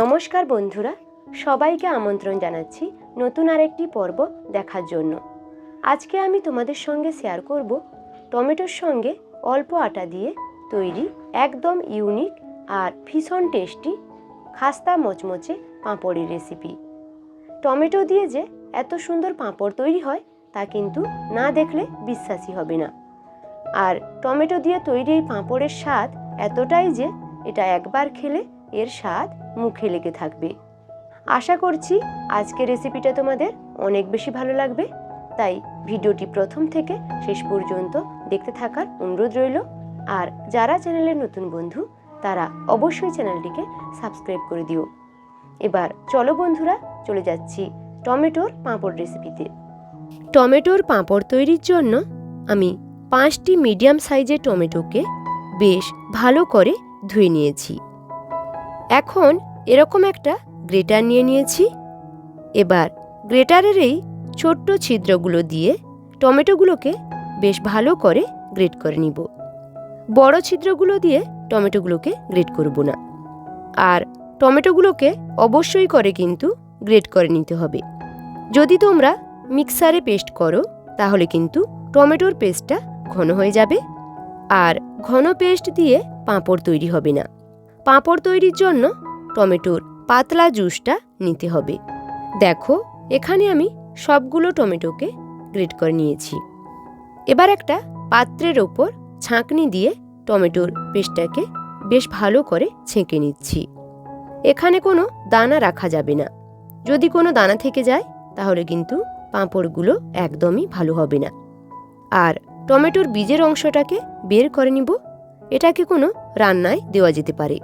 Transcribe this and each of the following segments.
নমস্কার বন্ধুরা, সবাইকে আমন্ত্রণ জানাচ্ছি নতুন আরেকটি পর্ব দেখার জন্য। আজকে আমি তোমাদের সঙ্গে শেয়ার করব টমেটোর সঙ্গে অল্প আটা দিয়ে তৈরি একদম ইউনিক আর ভীষণ টেস্টি খাস্তা মচমচে পাঁপড়ের রেসিপি টমেটো দিয়ে যে এত সুন্দর পাঁপড় তৈরি হয়, তা কিন্তু না দেখলে বিশ্বাসই হবে না। আর টমেটো দিয়ে তৈরি এই পাঁপড়ের স্বাদ এতটাই যে এটা একবার খেলে এর স্বাদ মুখে লেগে থাকবে। আশা করছি আজকের রেসিপিটা তোমাদের অনেক বেশি ভালো লাগবে। তাই ভিডিওটি প্রথম থেকে শেষ পর্যন্ত দেখতে থাকার অনুরোধ রইল। আর যারা চ্যানেলের নতুন বন্ধু, তারা অবশ্যই চ্যানেলটিকে সাবস্ক্রাইব করে দিও। এবার চলো বন্ধুরা, চলে যাচ্ছি টমেটোর পাঁপড় রেসিপিতে টমেটোর পাঁপড় তৈরির জন্য আমি পাঁচটি মিডিয়াম সাইজের টমেটোকে বেশ ভালো করে ধুয়ে নিয়েছি। এখন এরকম একটা গ্রেটার নিয়ে নিয়েছি। এবার গ্রেটারের এই ছোট্ট ছিদ্রগুলো দিয়ে টমেটোগুলোকে বেশ ভালো করে গ্রেট করে নিব। বড় ছিদ্রগুলো দিয়ে টমেটোগুলোকে গ্রেট করব না। আর টমেটোগুলোকে অবশ্যই করে কিন্তু গ্রেট করে নিতে হবে। যদি তোমরা মিক্সারে পেস্ট করো, তাহলে কিন্তু টমেটোর পেস্টটা ঘন হয়ে যাবে। আর ঘন পেস্ট দিয়ে পাঁপড় তৈরি হবে না। পাঁপড় তৈরির জন্য টমেটোর পাতলা জুসটা নিতে হবে। দেখো, এখানে আমি সবগুলো টমেটোকে গ্রেট করে নিয়েছি। এবার একটা পাত্রের ওপর ছাঁকনি দিয়ে টমেটোর পেস্টটাকে বেশ ভালো করে ছেঁকে নিচ্ছি। এখানে কোনো দানা রাখা যাবে না। যদি কোনো দানা থেকে যায়, তাহলে কিন্তু পাঁপড়গুলো একদমই ভালো হবে না। আর টমেটোর বীজের অংশটাকে বের করে নিব। এটাকে কোনো রান্নায় দেওয়া যেতে পারে।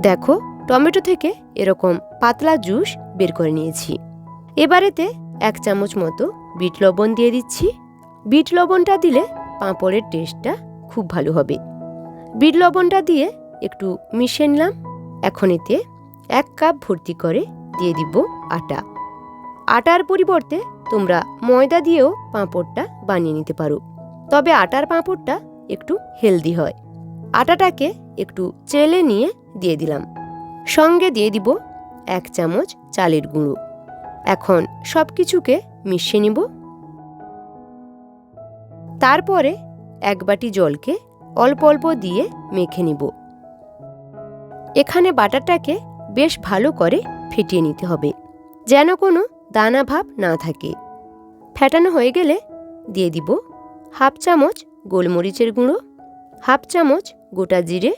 দেখো টমেটো থেকে এরকম পাতলা জুস বের করে নিয়েছি। এবারেতে এক চামচ মতো বিট লবণ দিয়ে দিচ্ছি। বিট লবণটা দিলে পাঁপড়ের টেস্টটা খুব ভালো হবে। বিট লবণটা দিয়ে একটু মিশিয়ে নিলাম। এখন এতে এক কাপ ভর্তি করে দিয়ে দিব আটা। আটার পরিবর্তে তোমরা ময়দা দিয়েও পাঁপড়টা বানিয়ে নিতে পারো। তবে আটার পাঁপড়টা একটু হেলদি হয়। আটাটাকে একটু চেলে নিয়ে দিয়ে দিলাম। সঙ্গে দিয়ে দিব এক চামচ চালের গুঁড়ো। এখন সব কিছুকে মিশিয়ে নিব। তারপরে এক বাটি জলকে অল্প অল্প দিয়ে মেখে নিব। এখানে বাটারটাকে বেশ ভালো করে ফেটিয়ে নিতে হবে, যেন কোনো দানা ভাব না থাকে। ফেটানো হয়ে গেলে দিয়ে দিব হাফ চামচ গোলমরিচের গুঁড়ো, হাফ চামচ গোটা জিরে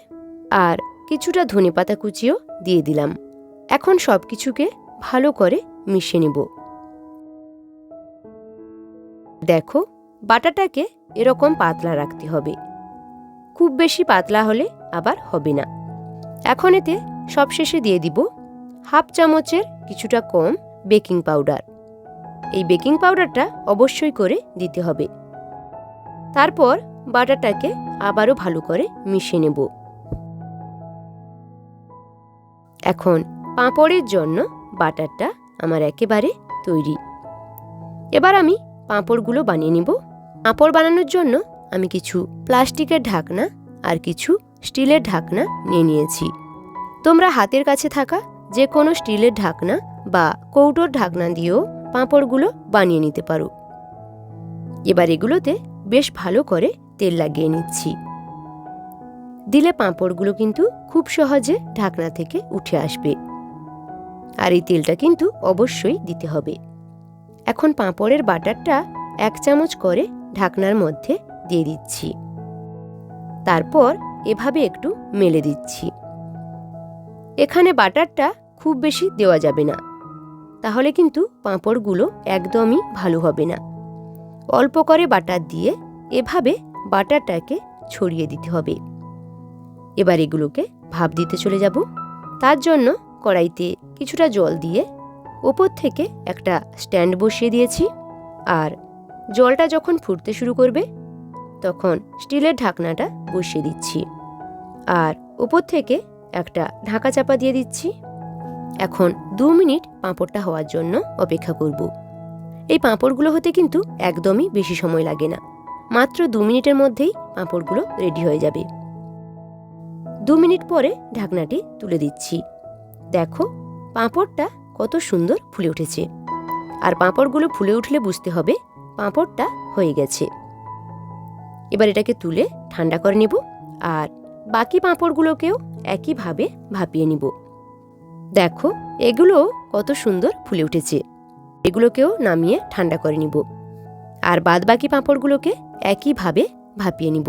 আর কিছুটা ধনেপাতা কুচিও দিয়ে দিলাম। এখন সব কিছুকে ভালো করে মিশিয়ে নেব। দেখো, বাটাটাকে এরকম পাতলা রাখতে হবে। খুব বেশি পাতলা হলে আবার হবে না। এখন এতে সবশেষে দিয়ে দিব হাফ চামচের কিছুটা কম বেকিং পাউডার। এই বেকিং পাউডারটা অবশ্যই করে দিতে হবে। তারপর বাটারটাকে আবারও ভালো করে মিশিয়ে নেব। এখন পাঁপড়ের জন্য বাটারটা আমার একেবারে তৈরি। এবার আমি পাঁপড়গুলো বানিয়ে নিব। পাঁপড় বানানোর জন্য আমি কিছু প্লাস্টিকের ঢাকনা আর কিছু স্টিলের ঢাকনা নিয়ে নিয়েছি। তোমরা হাতের কাছে থাকা যে কোনো স্টিলের ঢাকনা বা কৌটোর ঢাকনা দিয়েও পাঁপড়গুলো বানিয়ে নিতে পারো। এবার এগুলোতে বেশ ভালো করে তেল লাগিয়ে নিচ্ছি। দিলে পাঁপড়গুলো কিন্তু খুব সহজে ঢাকনা থেকে উঠে আসবে। আর এই তেলটা কিন্তু অবশ্যই দিতে হবে। এখন পাঁপড়ের বাটারটা এক চামচ করে ঢাকনার মধ্যে দিয়ে দিচ্ছি। তারপর এভাবে একটু মেলে দিচ্ছি। এখানে বাটারটা খুব বেশি দেওয়া যাবে না। তাহলে কিন্তু পাঁপড়গুলো একদমই ভালো হবে না। অল্প করে বাটার দিয়ে এভাবে বাটারটাকে ছড়িয়ে দিতে হবে। এবার এগুলোকে ভাপ দিতে চলে যাব। তার জন্য কড়াইতে কিছুটা জল দিয়ে ওপর থেকে একটা স্ট্যান্ড বসিয়ে দিয়েছি। আর জলটা যখন ফুটতে শুরু করবে, তখন স্টিলের ঢাকনাটা বসিয়ে দিচ্ছি। আর ওপর থেকে একটা ঢাকা চাপা দিয়ে দিচ্ছি। এখন দু মিনিট পাঁপড়টা হওয়ার জন্য অপেক্ষা করব। এই পাঁপড়গুলো হতে কিন্তু একদমই বেশি সময় লাগে না। মাত্র দু মিনিটের মধ্যেই পাঁপড়গুলো রেডি হয়ে যাবে। দু মিনিট পরে ঢাকনাটি তুলে দিচ্ছি। দেখো, পাঁপড়টা কত সুন্দর ফুলে উঠেছে। আর পাঁপড়গুলো ফুলে উঠলে বুঝতে হবে পাঁপড়টা হয়ে গেছে। এবার এটাকে তুলে ঠান্ডা করে নেব আর বাকি পাঁপড়গুলোকেও একইভাবে ভাপিয়ে নিব। দেখো, এগুলো কত সুন্দর ফুলে উঠেছে। এগুলোকেও নামিয়ে ঠান্ডা করে নিব। আর বাদ বাকি পাঁপড়গুলোকে একইভাবে ভাপিয়ে নিব।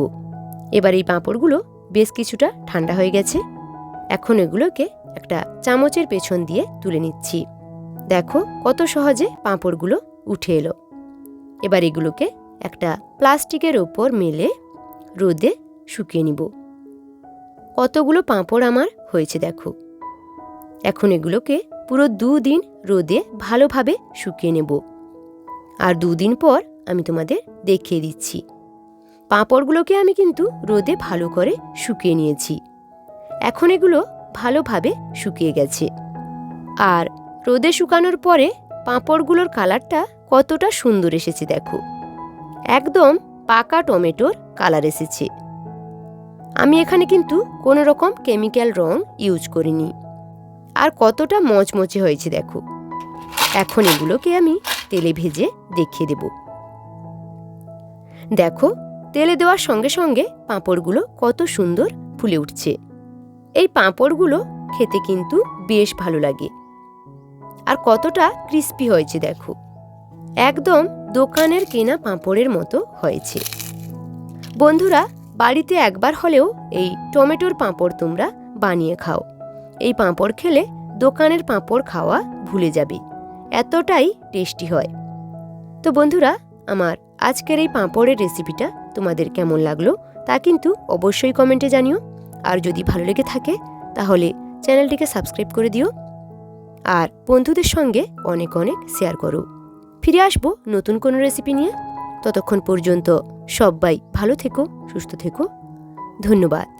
এবার এই পাঁপড়গুলো বেশ কিছুটা ঠান্ডা হয়ে গেছে। এখন এগুলোকে একটা চামচের পেছন দিয়ে তুলে নিচ্ছি। দেখো কত সহজে পাঁপড়গুলো উঠে এলো। এবার এগুলোকে একটা প্লাস্টিকের ওপর মেলে রোদে শুকিয়ে নিব। কতগুলো পাঁপড় আমার হয়েছে দেখো। এখন এগুলোকে পুরো দুদিন রোদে ভালোভাবে শুকিয়ে নেব। আর দুদিন পর আমি তোমাদের দেখিয়ে দিচ্ছি। পাঁপড়গুলোকে আমি কিন্তু রোদে ভালো করে শুকিয়ে নিয়েছি। এখন এগুলো ভালোভাবে শুকিয়ে গেছে। আর রোদে শুকানোর পরে পাঁপড়গুলোর কালারটা কতটা সুন্দর এসেছে দেখো। একদম পাকা টমেটোর কালার এসেছে। আমি এখানে কিন্তু কোনো রকম কেমিক্যাল রং ইউজ করিনি। আর কতটা মচমচে হয়েছে দেখো। এখন এগুলোকে আমি তেলে ভেজে দেখিয়ে দেব। দেখো তেলে দেওয়ার সঙ্গে সঙ্গে পাঁপড়গুলো কত সুন্দর ফুলে উঠছে। এই পাঁপড়গুলো খেতে কিন্তু বেশ ভালো লাগে। আর কতটা ক্রিস্পি হয়েছে দেখো। একদম দোকানের কেনা পাঁপড়ের মতো হয়েছে। বন্ধুরা, বাড়িতে একবার হলেও এই টমেটোর পাঁপড় তোমরা বানিয়ে খাও। এই পাঁপড় খেলে দোকানের পাঁপড় খাওয়া ভুলে যাবে। এতটাই টেস্টি হয়। তো বন্ধুরা, আমার আজকের এই পাঁপড়ের রেসিপিটা তোমাদের কেমন লাগল তা কিন্তু অবশ্যই কমেন্টে জানিও। আর যদি ভালো লেগে থাকে, তাহলে চ্যানেলটিকে সাবস্ক্রাইব করে দিও। আর বন্ধুদের সঙ্গে অনেক অনেক শেয়ার করো। ফিরে আসব নতুন কোনো রেসিপি নিয়ে। ততক্ষণ পর্যন্ত সবাই ভালো থেকো, সুস্থ থেকো। ধন্যবাদ।